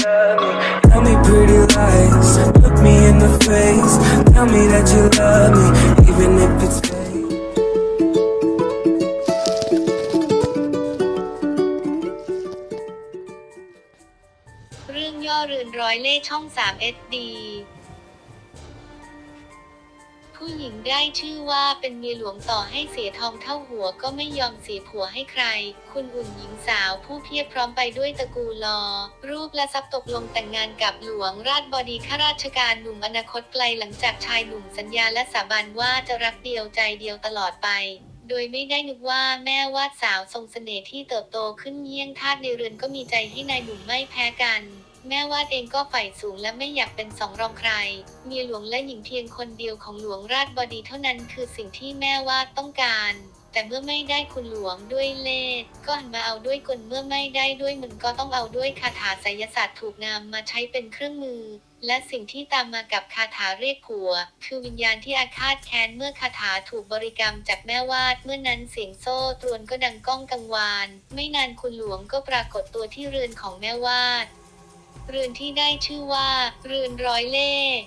Tell me pretty lies. Look me in the face. Tell me that you love me, even if it's fake. เรื่องย่อเรือนร้อยเล่ช่อง 3 SD หญิงได้ชื่อว่าเป็นเมียหลวงต่อให้เสียทองเท่าหัวก็ไม่ยอมเสียผัวให้ใคร คุณอุ่นหญิงสาวผู้เพียบพร้อมไปด้วยตระกูลลอ รูปและทรัพย์ตกลงแต่งงานกับหลวงราชบดีข้าราชการหนุ่มอนาคตไกลหลังจากชายหนุ่มสัญญาและสาบานว่าจะรักเดียวใจเดียวตลอดไปโดยไม่ได้นึกว่าแม่วาดสาวทรงเสน่ห์ที่เติบโตขึ้นเยี่ยงทาสในเรือนก็มีใจให้นายหนุ่มไม่แพ้กัน แม่วาดเองก็ใฝ่สูงและไม่อยากเป็นสองรองใคร เมียหลวงและหญิงเพียงคนเดียวของหลวงราชบดีเท่านั้นคือสิ่งที่แม่วาดต้องการ แต่เมื่อไม่ได้คุณหลวงด้วยเล่ห์ก็หันมาเอาด้วยกลเมื่อไม่ได้ด้วยมึนก็ต้องเอาด้วยคาถาไสยศาสตร์ถูกนำมาใช้เป็นเครื่องมือ และสิ่งที่ตามมากับคาถาเรียกผัว คือวิญญาณที่อาฆาตแค้นเมื่อคาถาถูกบริกรรมจากแม่วาดเมื่อนั้นเสียงโซ่ตรวนก็ดังก้องกังวาน ไม่นานคุณหลวงก็ปรากฏตัวที่เรือนของแม่วาด เรือนที่ได้ชื่อว่า เรือนร้อยเล่ห์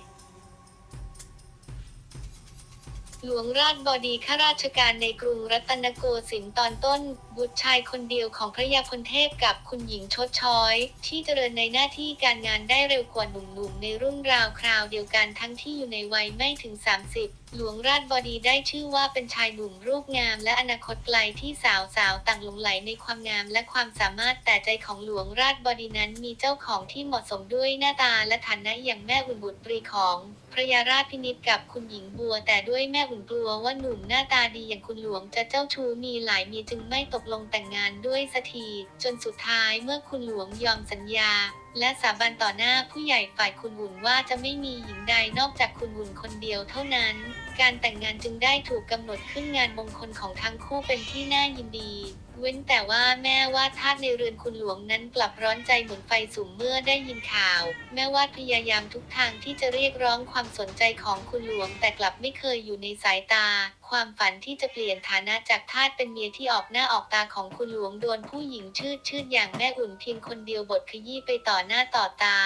หลวงราชบดีข้าราชการในกรุงรัตนโกสินทร์ตอนต้นบุตรชายคนเดียวของพระยาพลเทพกับคุณหญิงชดช้อย ที่เจริญในหน้าที่การงานได้เร็วกว่าหนุ่มๆ ในรุ่นราวคราวเดียวกันทั้งที่อยู่ในวัยไม่ถึง 30 หลวงราชบดีได้ชื่อว่าเป็นชายหนุ่มรูปงาม และอนาคตไกลที่สาวๆ ต่างหลงไหลในความงามและความสามารถแต่ใจของหลวงราชบดีนั้นมีเจ้าของที่เหมาะสมด้วยหน้าตาและฐานะอย่างแม่อุ่นบุตรปรีของพระยาราชพินิจกับคุณหญิงบัว แต่ด้วยแม่อุ่นกลัวว่าหนุ่มหน้าตาดีอย่างคุณหลวงจะเจ้าชู้มีหลายมีจึงไม่ตกลงแต่งงานด้วยสักที จนสุดท้ายเมื่อคุณหลวงยอมสัญญา และสาบานต่อหน้าผู้ใหญ่ฝ่ายคุณหุ่นว่าจะไม่มีหญิงใดนอกจากคุณหุ่นคนเดียวเท่านั้น การแต่งงานจึงได้ถูกกำหนดขึ้นงานมงคลของทั้งคู่เป็นที่น่ายินดี เว้นแต่ว่าแม่วาทาสในเรือนคุณหลวงนั้นกลับร้อนใจเหมือนไฟสูงเมื่อได้ยินข่าว แม่วาพยายามทุกทางที่จะเรียกร้องความสนใจของคุณหลวงแต่กลับไม่เคยอยู่ในสายตา ความฝันที่จะเปลี่ยนฐานะจากทาสเป็นเมียที่ออกหน้าออกตาของคุณหลวงโดนผู้หญิงชืดชืดอย่างแม่อุ่นเพียงคนเดียวบทขยี้ไปต่อหน้าต่อตา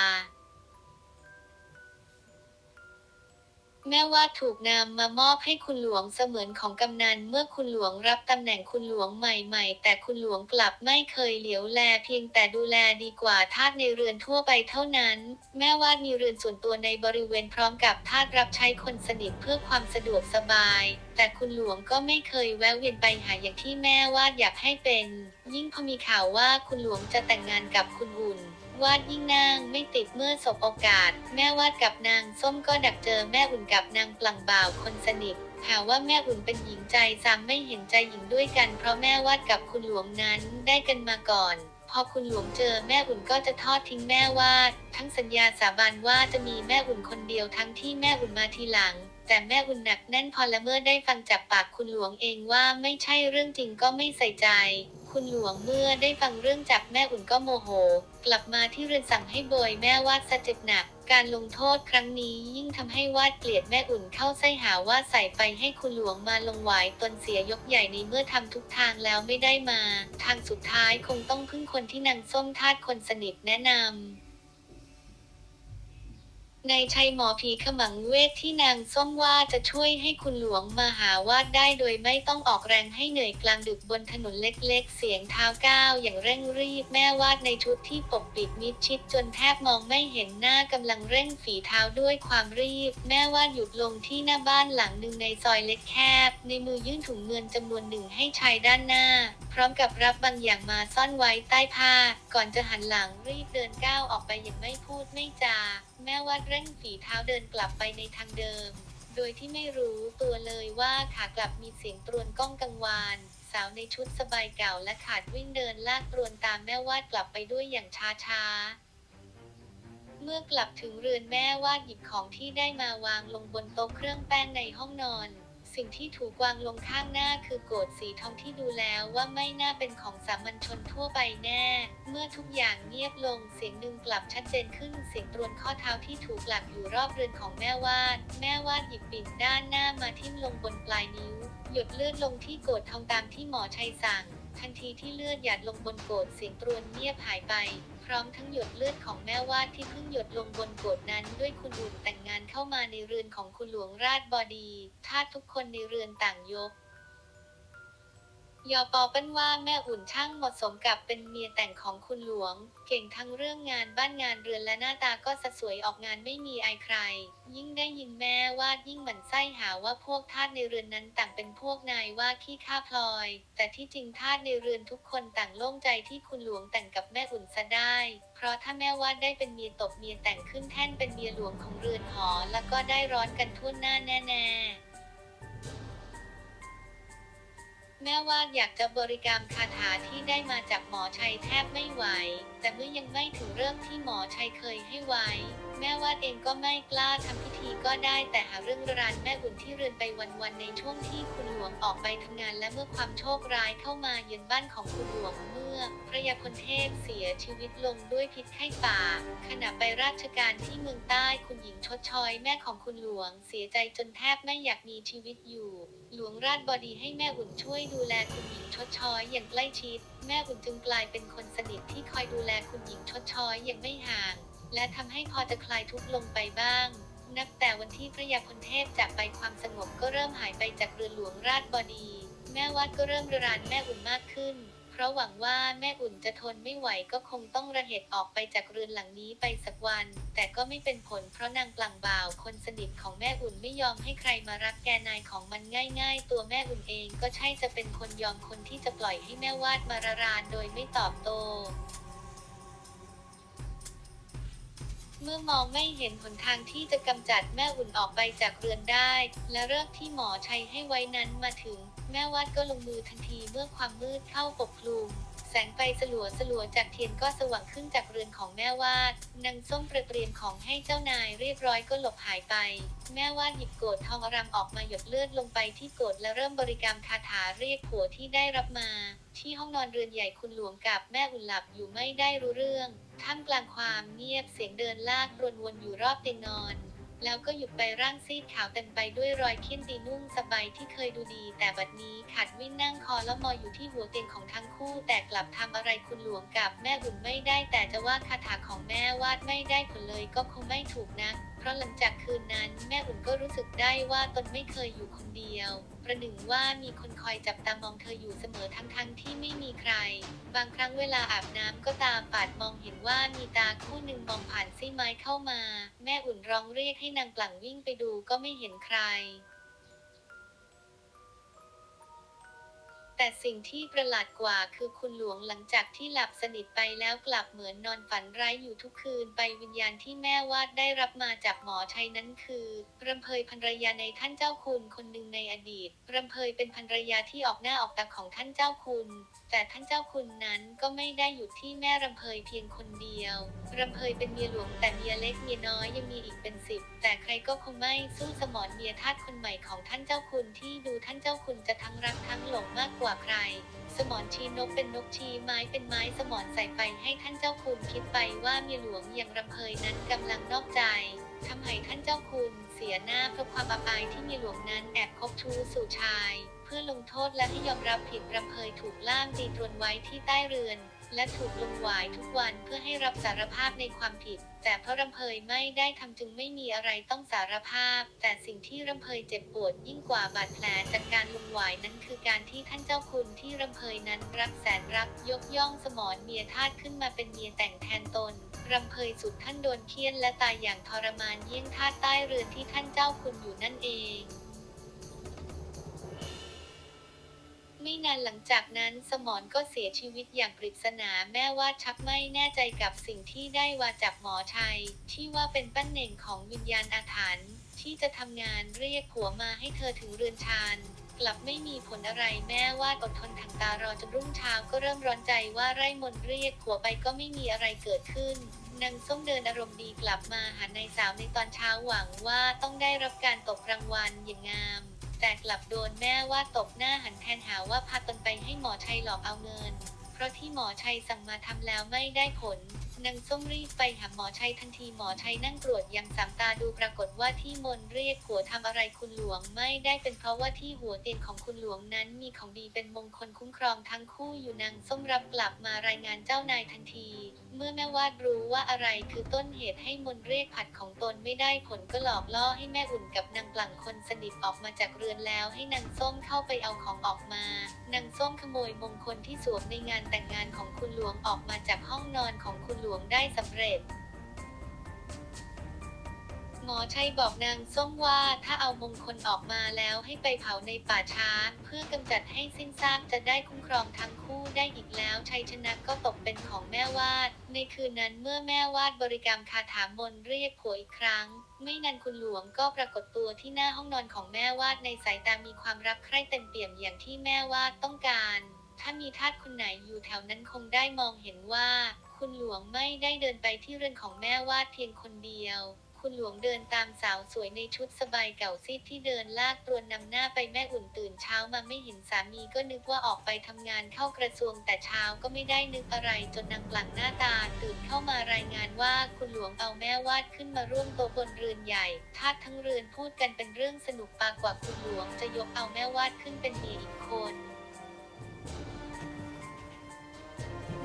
แม่ว่าถูกนำมามอบให้คุณหลวงเสมือนของกำนันเมื่อคุณหลวงรับตำแหน่งคุณหลวงใหม่ ๆ แต่คุณหลวงกลับไม่เคยเหลียวแลเพียงแต่ดูแลดีกว่าทาสในเรือนทั่วไปเท่านั้น แม่วาดมีเรือนส่วนตัวในบริเวณพร้อมกับทาสรับใช้คนสนิทเพื่อความสะดวกสบาย แต่คุณหลวงก็ไม่เคยแวะเวียนไปหาอย่างที่แม่วาดอยากให้เป็น ยิ่งพอมีข่าวว่าคุณหลวงจะแต่งงานกับคุณอุ่น วาดยิ่งนางไม่ติดเมื่อสบโอกาส แม่วาดกับนางส้มก็ดักเจอแม่อุ่นกับนางปลังบ่าวคนสนิทหาว่าแม่อุ่นเป็นหญิงใจซ้ำไม่เห็นใจหญิงด้วยกัน เพราะแม่วาดกับคุณหลวงนั้นได้กันมาก่อนพอคุณหลวงเจอแม่อุ่นก็จะทอดทิ้งแม่วาด ทั้งสัญญาสาบานว่าจะมีแม่อุ่นคนเดียวทั้งที่แม่อุ่นมาทีหลัง แต่แม่อุ่นหนักแน่นพอละเมื่อได้ฟังจากปากคุณหลวงเองว่าไม่ใช่เรื่องจริงก็ไม่ใส่ใจ คุณหลวงเมื่อได้ฟังเรื่องจากแม่อุ่นก็โมโห กลับมาที่เรือนสั่งให้โบยแม่วาดสะเจ็บหนัก การลงโทษครั้งนี้ยิ่งทำให้วาดเกลียดแม่อุ่นเข้าไส้หาว่าใส่ไปให้คุณหลวงมาลงหวายตนเสียยกใหญ่ในเมื่อทำทุกทางแล้วไม่ได้มา ทางสุดท้ายคงต้องพึ่งคนที่นางส้มทาดคนสนิทแนะนำในชัยหมอผีขมังเวทที่นางส้มว่าจะช่วยให้คุณหลวงมาหาวาดได้โดยไม่ต้องออกแรงให้เหนื่อยกลางดึกบนถนนเล็กๆ เสียงเท้าก้าวอย่างเร่งรีบแม่วาดในชุดที่ปกปิดมิดชิดจนแทบมองไม่เห็นหน้ากำลังเร่งฝีเท้าด้วยความรีบ แม่วาดหยุดลงที่หน้าบ้านหลังหนึ่งในซอยเล็กแคบ ในมือยื่นถุงเงินจำนวนหนึ่งให้ชายด้านหน้า พร้อมกับรับบางอย่างมาซ่อนไว้ใต้ผ้า ก่อนจะหันหลังรีบเดินก้าวออกไปอย่างไม่พูดไม่จาแม่วาดเร่งฝีเท้าเดินกลับไปในทางเดิม โดยที่ไม่รู้ตัวเลยว่าขากลับมีเสียงตรวนก้องกังวานสาวในชุดสบายเก่าและขาดวิ่งเดินลากตรวนตามแม่วาดกลับไปด้วยอย่างช้าช้าๆเมื่อกลับถึงเรือนแม่วาดหยิบของที่ได้มาวางลงบนโต๊ะเครื่องแป้งในห้องนอน สิ่งที่ถูกวางลงข้างหน้าคือโกดสีทองที่ดูแล้วว่าไม่น่าเป็นของสามัญชนทั่วไปแน่ เมื่อทุกอย่างเงียบลงเสียงหนึ่งกลับชัดเจนขึ้นเสียงตรวนข้อเท้าที่ถูกหลักอยู่รอบเรือนของแม่วาด แม่วาดหยิบปิ่นด้านหน้ามาทิ่มลงบนปลายนิ้ว หยดเลือดลงที่โกดทองตามที่หมอชัยสั่ง ทันทีที่เลือดหยาดลงบนโกดเสียงตรวนเงียบหายไป พร้อมทั้งหยดเลือดของแม่วาดที่เพิ่งหยดลงบนโกรธนั้น ด้วยคุณอุ่นแต่งงานเข้ามาในเรือนของคุณหลวงราชบอดีทาสทุกคนในเรือนต่างยก ยอปอเป็นว่าแม่อุ่นช่างเหมาะสมกับเป็นเมียแต่งของคุณหลวง เก่งทั้งเรื่องงานบ้านงานเรือนและหน้าตาก็สะสวยออกงานไม่มีไอใคร ยิ่งได้ยินแม่ว่ายิ่งหมั่นไส้หาว่าพวกทาสในเรือนนั้นต่างเป็นพวกนายว่าขี้ข้าพลอย แต่ที่จริงทาสในเรือนทุกคนต่างโล่งใจที่คุณหลวงแต่งกับแม่อุ่นซะได้ เพราะถ้าแม่ว่าได้เป็นเมียตบเมียแต่งขึ้นแท่นเป็นเมียหลวงของเรือนหอ แล้วก็ได้ร้อนกันทั่วหน้าแน่ๆ แม่วาดอยากจะบริกรรมคาถาที่ได้มาจากหมอชัยแทบไม่ไหว แต่เมื่อยังไม่ถึงเรื่องที่หมอชัยเคยให้ไว้ แม่วาดเองก็ไม่กล้าทำพิธีก็ได้แต่หาเรื่องรานแม่อุ่นที่เรือนไปวันๆในช่วงที่คุณหลวงออกไปทำงานและเมื่อความโชคร้ายเข้ามาเยือนบ้านของคุณหลวงเมื่อพระยาพลเทพเสียชีวิตลงด้วยพิษไข้ป่าขณะไปราชการที่เมืองใต้คุณหญิงชดชอยแม่ของคุณหลวงเสียใจจนแทบไม่อยากมีชีวิตอยู่ หลวงราชบดีให้แม่อุ่นช่วยดูแลคุณหญิงชดชอยอย่างใกล้ชิด แม่อุ่นจึงกลายเป็นคนสนิทที่คอยดูแลคุณหญิงชดชอยอย่างไม่ห่าง และทำให้พอจะคลายทุกข์ลงไปบ้าง นับแต่วันที่พระยาพลเทพจากไปความสงบก็เริ่มหายไปจากเรือนหลวงราชบดี แม่วัดก็เริ่มรานแม่อุ่นมากขึ้น ราะหวังว่าแม่อุ่นจะทนไม่ไหวก็คงต้องระเหตุออกไปจากเรือนหลังนี้ไปสักวัน แต่ก็ไม่เป็นผลเพราะนางปลังบ่าว คนสนิทของแม่อุ่นไม่ยอมให้ใครมารักแกนายของมันง่าย ๆ ตัวแม่อุ่นเองก็ใช่จะเป็นคนยอมคนที่จะปล่อยให้แม่วาดมาระรานโดยไม่ตอบโต้เมื่อมองไม่เห็นหนทางที่จะกำจัดแม่อุ่นออกไปจากเรือนได้ และเลิกที่หมอชัยให้ไว้นั้นมาถึง แม่วาดก็ลงมือทันทีเมื่อความมืดเข้าปกคลุมแสงไฟสลัวสลัวจากเทียนก็สว่างขึ้นจากเรือนของแม่วาดนางส้มประเตรียมของให้เจ้านายเรียบร้อยก็หลบหายไป แม่วาดหยิบโกรธทองอรามออกมาหยดเลือดลงไปที่โกรธและเริ่มบริกรรมคาถาเรียกผัวที่ได้รับมา ที่ห้องนอนเรือนใหญ่คุณหลวงกับแม่อุ่นหลับอยู่ไม่ได้รู้เรื่อง ท่ามกลางความเงียบเสียงเดินลากรวนวนอยู่รอบเตียงนอน แล้วก็หยุดไปร่างซีดขาวเต็มไปด้วยรอยเขี้ยนตีนุ่งสบายที่เคยดูดี แต่บัดนี้ขาดวิ่นนั่งคอและมออยู่ที่หัวเตียงของทั้งคู่ แต่กลับทำอะไรคุณหลวงกับแม่อุ่นไม่ได้ แต่จะว่าคาถาของแม่วาดไม่ได้ผลเลยก็คงไม่ถูกนะ เพราะหลังจากคืนนั้น แม่อุ่นก็รู้สึกได้ว่าตนไม่เคยอยู่คนเดียว ประหนึ่งว่ามีคนคอยจับตามองเธออยู่เสมอทั้งๆที่ไม่มีใคร บางครั้งเวลาอาบน้ำก็ตาปาดมองเห็นว่ามีตาคู่หนึ่งมองผ่านซี่ไม้เข้ามา แม่อุ่นร้องเรียกให้นางปลั่งวิ่งไปดูก็ไม่เห็นใคร แต่สิ่งที่ประหลาดกว่าคือคุณหลวงหลังจากที่หลับสนิทไปแล้วกลับเหมือนนอนฝันร้ายอยู่ทุกคืนไปวิญญาณที่แม่วาดได้รับมาจากหมอชัยนั้นคือรำเพยภรรยาในท่านเจ้าคุณคนหนึ่งในอดีตรำเพยเป็นภรรยาที่ออกหน้าออกตาของท่านเจ้าคุณ แต่ท่านเจ้าคุณนั้นก็ไม่ได้อยู่ที่แม่รำเพยเพียงคนเดียวรำเพยเป็นเมียหลวงแต่เมียเล็กเมียน้อยยังมีอีกเป็นสิบแต่ใครก็คงไม่สู้สมรเมียทาสคนใหม่ของท่านเจ้าคุณที่ดูท่านเจ้าคุณจะทั้งรักทั้งหลงมากกว่าใคร สมรชีนกเป็นนกชีไม้เป็นไม้สมรใส่ไปให้ท่านเจ้าคุณคิดไปว่าเมียหลวงอย่างรำเพยนั้นกำลังนอกใจทำให้ท่านเจ้าคุณเสียหน้าเพราะความอับอายที่เมียหลวงนั้นแอบคบชู้สู่ชาย เพื่อลงโทษและให้ยอมรับผิดรำเพยถูกล่ามตีตรวนไว้ที่ใต้เรือน และถูกลงหวายทุกวันเพื่อให้รับสารภาพในความผิด แต่เพราะรำเพยไม่ได้ทำจึงไม่มีอะไรต้องสารภาพ แต่สิ่งที่รำเพยเจ็บปวดยิ่งกว่าบาดแผลจากการลงหวายนั้นคือการที่ท่านเจ้าคุณที่รำเพยนั้นรักแสนรักยกย่องสมรเมียทาสขึ้นมาเป็นเมียแต่งแทนตนรำเพยสุดท่านโดนเคี่ยนและตายอย่างทรมานเยี่ยงทาสใต้เรือนที่ท่านเจ้าคุณอยู่นั่นเอง ไม่นานหลังจากนั้นสมรก็เสียชีวิตอย่างปริศนาแม่ว่าชักไม่แน่ใจกับสิ่งที่ได้ว่าจากหมอชัย ที่ว่าเป็นปั้นเน่งของวิญญาณอาถรรพ์ที่จะทำงานเรียกผัวมาให้เธอถึงเรือนชานกลับไม่มีผลอะไรแม่ว่าอดทนถังตารอจนรุ่งเช้าก็เริ่มร้อนใจว่าไร่มนเรียกผัวไปก็ไม่มีอะไรเกิดขึ้นนางส้มเดินอารมณ์ดีกลับมาหานายสาวในตอนเช้าหวังว่าต้องได้รับการตกรางวัลอย่างงาม แต่กลับโดนแม่ว่าตบหน้าหันแทนหาว่าพาตนไปให้หมอชัยหลอกเอาเงิน เพราะที่หมอชัยสั่งมาทำแล้วไม่ได้ผล นางส้มรีบไปหาหมอชัยทันทีหมอชัยนั่งตรวจยังสามตาดูปรากฏว่าที่มนเรียกผัวทำอะไรคุณหลวงไม่ได้เป็นเพราะว่าที่หัวเตียงของคุณหลวงนั้นมีของดีเป็นมงคลคุ้มครองทั้งคู่อยู่นางส้มรับกลับมารายงานเจ้านายทันที เมื่อแม่วาดรู้ว่าอะไรคือต้นเหตุให้มนเรียกผัดของตนไม่ได้ผลก็หลอกล่อให้แม่อุ่นกับนางปลั่งคนสนิทออกมาจากเรือนแล้วให้นางส้มเข้าไปเอาของออกมานางส้มขโมยมงคลที่สวมในงานแต่งงานของคุณหลวงออกมาจากห้องนอนของคุณหลวงได้สำเร็จ หมอชัยบอกนางส้มว่าถ้าเอามงคลออกมาแล้วให้ไปเผาในป่าช้า เพื่อกำจัดให้สิ้นซากจะได้คุ้มครองทั้งคู่ได้อีกแล้วชัยชนะก็ตกเป็นของแม่วาด ในคืนนั้นเมื่อแม่วาดบริกรรมคาถามนเรียกผัวอีกครั้ง ไม่นานคุณหลวงก็ปรากฏตัวที่หน้าห้องนอนของแม่วาดในสายตามีความรักใคร่เต็มเปี่ยมอย่างที่แม่วาดต้องการถ้ามีทาสคนไหนอยู่แถวนั้นคงได้มองเห็นว่า คุณหลวงไม่ได้เดินไปที่เรือนของแม่วาดเพียงคนเดียว คุณหลวงเดินตามสาวสวยในชุดสบายเก่าซีดที่เดินลากตรวนนำหน้าไปแม่อุ่นตื่นเช้ามาไม่เห็นสามีก็นึกว่าออกไปทำงานเข้ากระทรวงแต่เช้าก็ไม่ได้นึกอะไรจนนางปลั่งหน้าตาตื่นเข้ามารายงานว่าคุณหลวงเอาแม่วาดขึ้นมาร่วมโตบนเรือนใหญ่ทาสทั้งเรือนพูดกันเป็นเรื่องสนุกปากกว่าคุณหลวงจะยกเอาแม่วาดขึ้นเป็นเมียอีกคน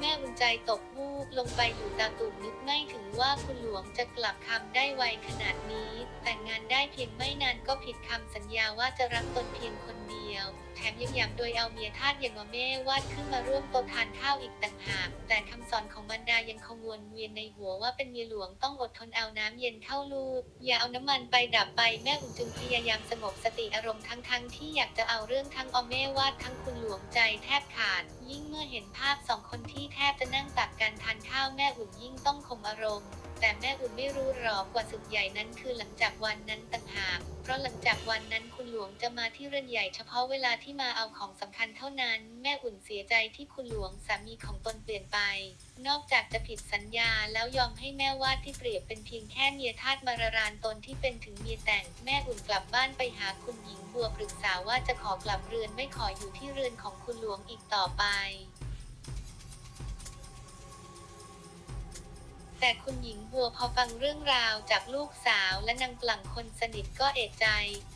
แม่อุ่นใจตกวูบลงไปอยู่ตาตุ่มนึกไม่ถึงว่าคุณหลวงจะกลับคำได้ไวขนาดนี้ แต่งงานได้เพียงไม่นานก็ผิดคำสัญญาว่าจะรักตนเพียงคนเดียวแถมยังย้ำโดยเอาเมียทาสอย่างว่าแม่วาดขึ้นมาร่วมโต๊ะทานข้าวอีกต่างหาก แต่คำสอนของบรรดายังคงวนเวียนในหัวว่าเป็นเมียหลวงต้องอดทนเอาน้ำเย็นเข้าลูก อย่าเอาน้ำมันไปดับไปแม่อุ่นจึงพยายามสงบสติอารมณ์ทั้งๆที่อยากจะเอาเรื่องทั้งอาแม่วาดทั้งคุณหลวงใจแทบขาด ยิ่งเมื่อเห็นภาพสองคนที่แทบจะนั่งตักกันทานข้าวแม่อุ่นยิ่งต้องข่มอารมณ์ แต่แม่อุ่นไม่รู้หรอกว่าศึกใหญ่นั้นคือหลังจากวันนั้นต่างหากเพราะหลังจากวันนั้นคุณหลวงจะมาที่เรือนใหญ่เฉพาะเวลาที่มาเอาของสำคัญเท่านั้น แม่อุ่นเสียใจที่คุณหลวงสามีของตนเปลี่ยนไป นอกจากจะผิดสัญญาแล้วยอมให้แม่วาดที่เปรียบเป็นเพียงแค่เมียทาสมาระรานตนที่เป็นถึงเมียแต่ง แม่อุ่นกลับบ้านไปหาคุณหญิงบัวปรึกษาว่าจะขอกลับเรือนไม่ขออยู่ที่เรือนของคุณหลวงอีกต่อไป แต่คุณหญิงบัวพอฟังเรื่องราวจากลูกสาวและนางปลังคนสนิทก็เอะใจ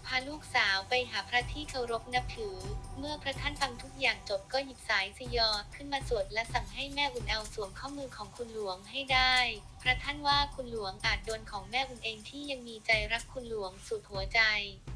พาลูกสาวไปหาพระที่เคารพนับถือ เมื่อพระท่านฟังทุกอย่างจบก็หยิบสายสยอขึ้นมาสวดและสั่งให้แม่อุ่นเอาสวมข้อมือของคุณหลวงให้ได้ พระท่านว่าคุณหลวงอาจโดนของแม่อุ่นเองที่ยังมีใจรักคุณหลวงสุดหัวใจ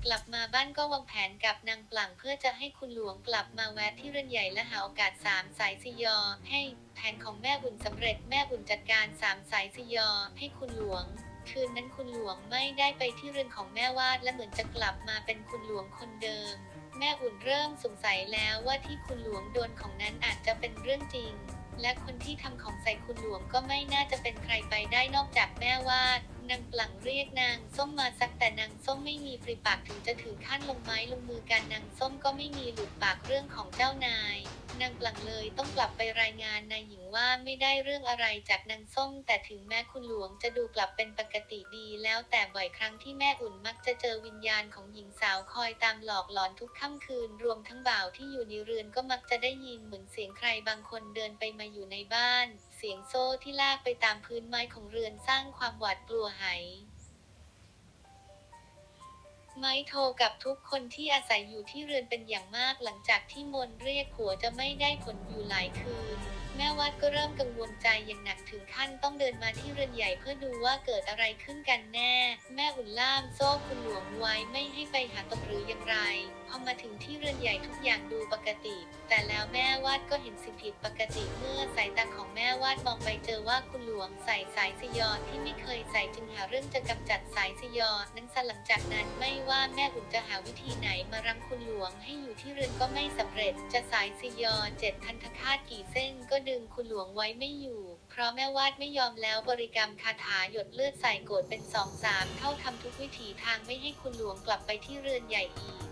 กลับมาบ้านก็วางแผนกับนางปลังเพื่อจะให้คุณหลวงกลับมาแวะที่เรือนใหญ่และหาโอกาสสามสายสยอให้ แผนของแม่อุ่นสำเร็จแม่อุ่นจัดการสามสายสยอให้คุณหลวง คืนนั้นคุณหลวงไม่ได้ไปที่เรือนของแม่วาดและเหมือนจะกลับมาเป็นคุณหลวงคนเดิม แม่อุ่นเริ่มสงสัยแล้วว่าที่คุณหลวงโดนของนั้นอาจจะเป็นเรื่องจริง และคนที่ทำของใส่คุณหลวงก็ไม่น่าจะเป็นใครไปได้นอกจากแม่วาดนางปลั่งเรียกนางส้มมาสักแต่นางส้มไม่มีปริปากถึงจะถึงขั้นลงไม้ลงมือกันนางส้มก็ไม่มีหลุดปากเรื่องของเจ้านาย นางปลั่งเลยต้องกลับไปรายงานนายหญิงว่าไม่ได้เรื่องอะไรจากนางส้ม แต่ถึงแม้คุณหลวงจะดูกลับเป็นปกติดี แล้วแต่บ่อยครั้งที่แม่อุ่นมักจะเจอวิญญาณของหญิงสาวคอยตามหลอกหลอนทุกค่ำคืน รวมทั้งบ่าวที่อยู่ในเรือนก็มักจะได้ยินเหมือนเสียงใครบางคนเดินไปมาอยู่ในบ้าน เสียงโซ่ที่ลากไปตามพื้นไม้ของเรือนสร้างความหวาดกลัวหาย ไม้โทรกับทุกคนที่อาศัยอยู่ที่เรือนเป็นอย่างมากหลังจากที่มนเรียกผัวจะไม่ได้ผลอยู่หลายคืน แม่วัดก็เริ่มกังวลใจอย่างหนักถึงขั้นต้องเดินมาที่เรือนใหญ่เพื่อดูว่าเกิดอะไรขึ้นกันแน่ แม่อุ่นล่ามโซ่คุณหลวงไว้ไม่ให้ไปหาตกหรืออย่างไร พอมาถึงที่เรือนใหญ่ทุกอย่างดูปกติ แต่แล้วแม่วาดก็เห็นสิ่งผิดปกติเมื่อสายตาของแม่วาดมองไปเจอว่าคุณหลวงใส่สายสยอที่ไม่เคยใส่จึงหาเรื่องจะกำจัดสายสยอนั้นซะหลังจากนั้นไม่ว่าแม่อุ่นจะหาวิธีไหนมารังคุณหลวงให้อยู่ที่เรือนก็ไม่สำเร็จ จะสายสยอเจ็ดพันธคาตกี่เส้นก็ดึงคุณหลวงไว้ไม่อยู่ เพราะแม่วาดไม่ยอมแล้วบริกรรมคาถาหยดเลือดใส่โกรธเป็นสองสามเท่าทำทุกวิถีทางไม่ให้คุณหลวงกลับไปที่เรือนใหญ่อีก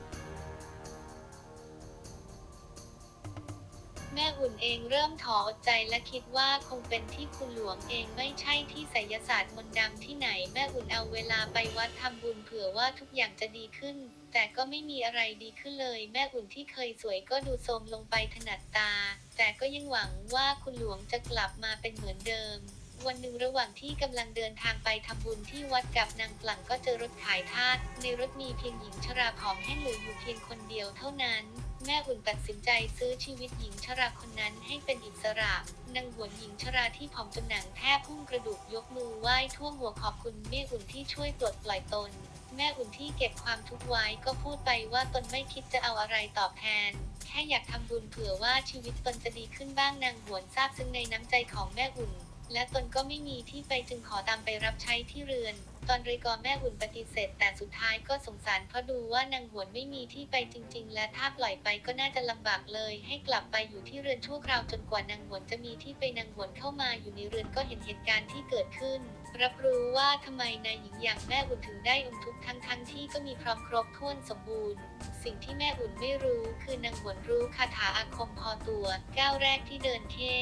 ม่อุ่นเองเริ่มถอดใจและคิดว่าคงเป็นที่คุณหลวงเองไม่ใช่ที่ไสยศาสตร์มนต์ดำที่ไหนแม่อุ่นเอาเวลาไปวัดทำบุญเผื่อว่าทุกอย่างจะดีขึ้น แต่ก็ไม่มีอะไรดีขึ้นเลย แม่อุ่นที่เคยสวยก็ดูโทรมลงไปถนัดตา แต่ก็ยังหวังว่าคุณหลวงจะกลับมาเป็นเหมือนเดิมวันหนึ่งระหว่างที่กำลังเดินทางไปทำบุญที่วัดกับนางปลั่งก็เจอรถขายทาสในรถมีเพียงหญิงชราผอมแห้งเหลืออยู่เพียงคนเดียวเท่านั้น แม่อุ่นตัดสินใจซื้อชีวิตหญิงชราคนนั้นให้เป็นอิสระนางหวนหญิงชราที่ผอมจนหนังแทบพุ่งกระดูกยกมือไหว้ท่วมหัวขอบคุณแม่อุ่นที่ช่วยปลดปล่อยตน แม่อุ่นที่เก็บความทุกข์ไว้ก็พูดไปว่าตนไม่คิดจะเอาอะไรตอบแทน แค่อยากทำบุญเผื่อว่าชีวิตตนจะดีขึ้นบ้างนางหวนทราบซึ้งในน้ำใจของแม่อุ่น และตนก็ไม่มีที่ไปจึงขอตามไปรับใช้ที่เรือน ตอนเรกอแม่อุ่นปฏิเสธ แต่สุดท้ายก็สงสารเพราะดูว่านางหวนไม่มีที่ไปจริง ๆ และถ้าปล่อยไปก็น่าจะลำบากเลย ให้กลับไปอยู่ที่เรือนชั่วคราวจนกว่านางหวนจะมีที่ไปนางหวนเข้ามาอยู่ในเรือนก็เห็นเหตุการณ์ที่เกิดขึ้น รับรู้ว่าทำไมนายหญิงอย่างแม่อุ่นถึงได้อมทุกข์ทั้งทั้งๆที่ก็มีพร้อมครบถ้วนสมบูรณ์สิ่งที่แม่อุ่นไม่รู้คือนางหวนรู้คาถาอาคมพอตัว ก้าวแรกที่เดินเท่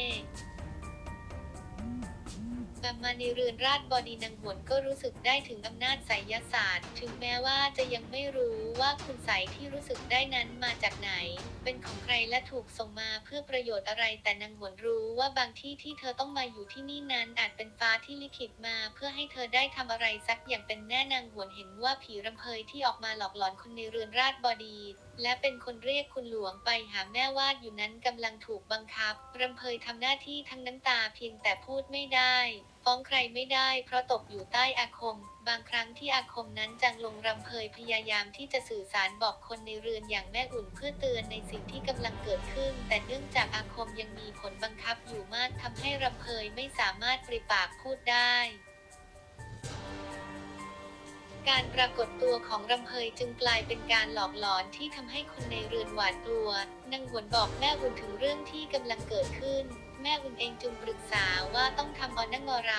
กลับมาในเรือนราชบดีนางหวนก็รู้สึกได้ถึงอำนาจไสยศาสตร์ ถึงแม้ว่าจะยังไม่รู้ว่าคุณไสที่รู้สึกได้นั้นมาจากไหน เป็นของใครและถูกส่งมาเพื่อประโยชน์อะไร แต่นางหวนรู้ว่าบางที่ที่เธอต้องมาอยู่ที่นี่นั้นอาจเป็นฟ้าที่ลิขิตมา เพื่อให้เธอได้ทำอะไรสักอย่างเป็นแน่นางหวนเห็นว่าผีรำเพยที่ออกมาหลอกหลอนคนในเรือนราชบดี และเป็นคนเรียกคุณหลวงไปหาแม่วาดอยู่นั้นกำลังถูกบังคับ รำเพยทำหน้าที่ทั้งน้ำตาเพียงแต่พูดไม่ได้ ฟ้องใครไม่ได้เพราะตกอยู่ใต้อาคม บางครั้งที่อาคมนั้นจังลงรำเพยพยายามที่จะสื่อสารบอกคนในเรือนอย่างแม่อุ่นเพื่อเตือนในสิ่งที่กำลังเกิดขึ้น แต่เนื่องจากอาคมยังมีผลบังคับอยู่มากทำให้รำเพยไม่สามารถปริปากพูดได้ การปรากฏตัวของรำเพยจึงกลายเป็นการหลอกหลอนที่ทำให้คนในเรือนหวาดกลัว นางหวนบอกแม่บุญถึงเรื่องที่กำลังเกิดขึ้น แม่อุ่นเองจึงปรึกษาว่าต้องทำออนั่งอะไร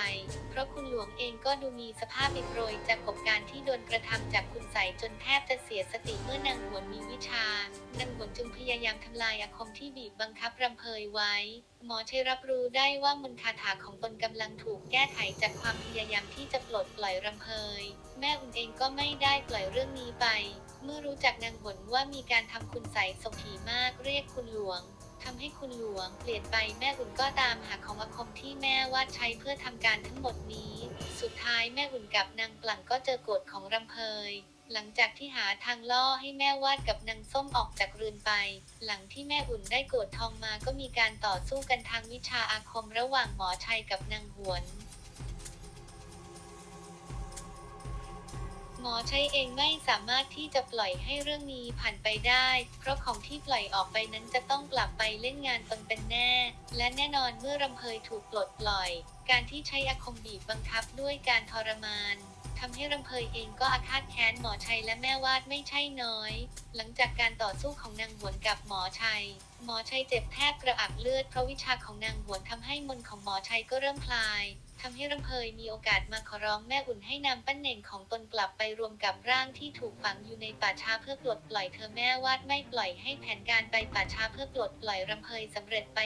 เพราะคุณหลวงเองก็ดูมีสภาพอิดโรยจากประสบการที่โดนกระทำจากคุณใสจนแทบจะเสียสติเมื่อนางหวนมีวิชานางหวนจึงพยายามทำลายอาคมที่บีบบังคับรำเพยไว้ หมอชัยรับรู้ได้ว่ามนคาถาของตนกำลังถูกแก้ไขจากความพยายามที่จะปลดปล่อยรำเพย แม่อุ่นเองก็ไม่ได้ปล่อยเรื่องนี้ไป เมื่อรู้จักนางหวนว่ามีการทำคุณใสยสมผีมากเรียกคุณหลวง ทำให้คุณหลวงเปลี่ยนไปแม่อุ่นก็ตามหาของอาคมที่แม่วาดใช้เพื่อทำการทั้งหมดนี้ สุดท้ายแม่อุ่นกับนางปลั่งก็เจอกฎของรำเพยหลังจากที่หาทางล่อให้แม่วาดกับนางส้มออกจากเรือนไป หลังที่แม่อุ่นได้โกรธทองมาก็มีการต่อสู้กันทางวิชาอาคมระหว่างหมอชัยกับนางหวน หมอชัยเองไม่สามารถที่จะปล่อยให้เรื่องนี้ผ่านไปได้ เพราะของที่ปล่อยออกไปนั้นจะต้องกลับไปเล่นงานตนเป็นแน่ และแน่นอนเมื่อรำเพยถูกปลดปล่อย การที่ใช้อาคมบีบบังคับด้วยการทรมานทำให้รำเพยเองก็อาฆาตแค้นหมอชัยและแม่วาดไม่ใช่น้อย หลังจากการต่อสู้ของนางหวนกับหมอชัย หมอชัยเจ็บแทบกระอักเลือดเพราะวิชาของนางหวนทำให้มนของหมอชัยก็เริ่มคลาย ทำให้รำเพยมีโอกาสมาขอร้องแม่อุ่นให้นำปั้นเน่งของตนกลับไปรวมกับร่างที่ถูกฝังอยู่ในป่าช้าเพื่อปลดปล่อยเธอแม่วาดไม่ปล่อยให้แผนการไปป่าช้าเพื่อปลดปล่อยรำเพยสำเร็จไป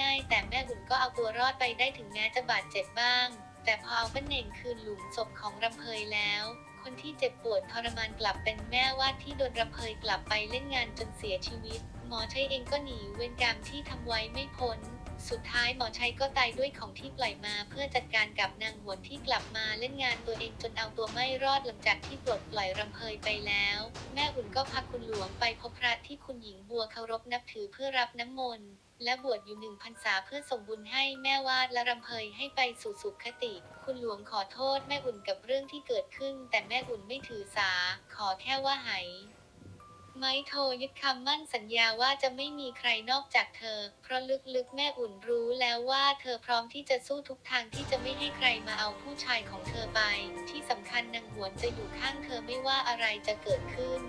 ง่าย ๆ แต่แม่อุ่นก็เอาตัวรอดไปได้ถึงแม้จะบาดเจ็บบ้าง แต่พอเอาปั้นเน่งคืนหลุมศพของรำเพยแล้วคนที่เจ็บปวดทรมานกลับเป็นแม่วาดที่โดนรำเพยกลับไปเล่นงานจนเสียชีวิต หมอใชัยเองก็หนีเวรกรรมที่ทำไว้ไม่พ้น สุดท้ายหมอชัยก็ตายด้วยของที่ปล่อยมาเพื่อจัดการกับนางหวนที่กลับมาเล่นงานตัวเองจนเอาตัวไม่รอดหลังจากที่ปลดปล่อยรำเพยไปแล้ว แม่อุ่นก็พาคุณหลวงไปพบพระที่คุณหญิงบัวเคารพนับถือเพื่อรับน้ำมนต์และบวชอยู่หนึ่งพรรษาเพื่อส่งบุญให้แม่วาดและรำเพยให้ไปสู่สุขติ คุณหลวงขอโทษแม่อุ่นกับเรื่องที่เกิดขึ้น แต่แม่อุ่นไม่ถือสา ขอแค่ว่าหาย ไม้โทยึดคำมั่นสัญญาว่าจะไม่มีใครนอกจากเธอ เพราะลึกๆแม่อุ่นรู้แล้วว่าเธอพร้อมที่จะสู้ทุกทางที่จะไม่ให้ใครมาเอาผู้ชายของเธอไป ที่สำคัญนางหวนจะอยู่ข้างเธอไม่ว่าอะไรจะเกิดขึ้น